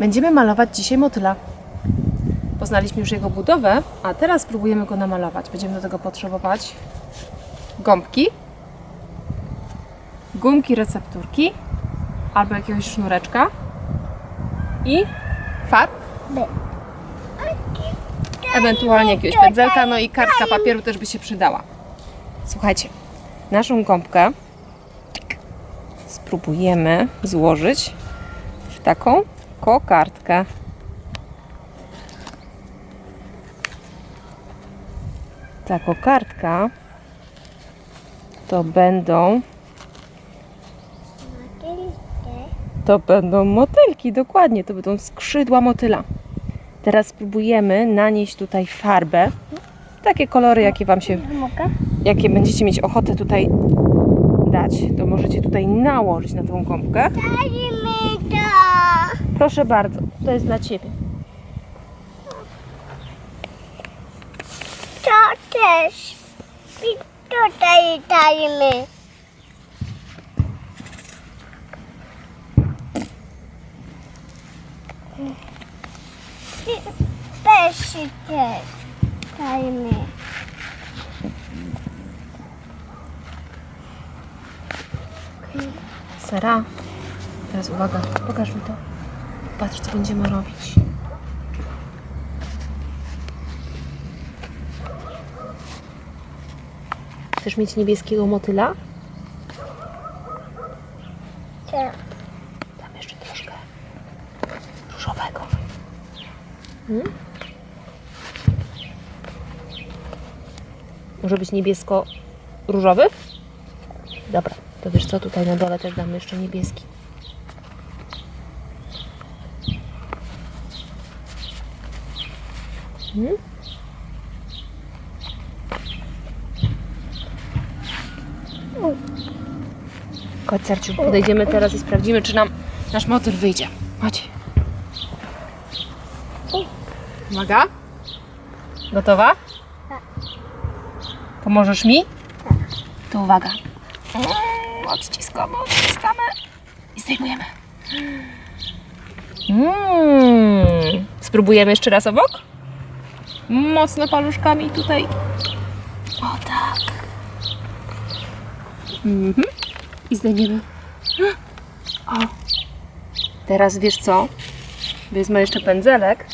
Będziemy malować dzisiaj motyla. Poznaliśmy już jego budowę, a teraz spróbujemy go namalować. Będziemy do tego potrzebować gąbki, gumki recepturki albo jakiegoś sznureczka i farb, ewentualnie jakiegoś pędzelka, no i kartka papieru też by się przydała. Słuchajcie, naszą gąbkę spróbujemy złożyć w taką kokardkę. Ta kokardka to będą to będą motylki, dokładnie, to będą skrzydła motyla. Teraz spróbujemy nanieść tutaj farbę. Takie kolory, jakie Wam się jakie będziecie mieć ochotę tutaj dać, to możecie tutaj nałożyć na tą gąbkę. Proszę bardzo, to jest dla Ciebie. To też. I tutaj dajmy. I Też też dajmy. Sara, teraz uwaga, pokaż mi to. Patrz, co będziemy robić. Chcesz mieć niebieskiego motyla? Tak. Tam jeszcze troszkę różowego. Hmm? Może być niebiesko-różowy? Dobra, to wiesz co, tutaj na dole też damy jeszcze niebieski. Chodź, Serciu, podejdziemy teraz i sprawdzimy, czy nam nasz motyl wyjdzie. Chodź. Uwaga. Gotowa? Pomożesz mi? To uwaga. Odciskamy, odciskamy i zdejmujemy. Mm. Spróbujemy jeszcze raz obok? Mocno paluszkami tutaj. O tak. Mhm. I zdejmiemy. O. Teraz wiesz co? Wezmę jeszcze pędzelek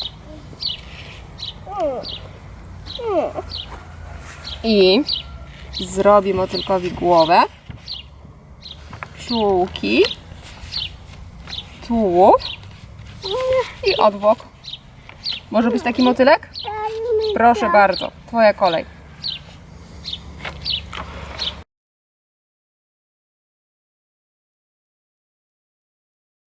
i zrobię motylkowi głowę, czułki, tułów i odwłok. Może być taki motylek? Proszę bardzo, twoja kolej.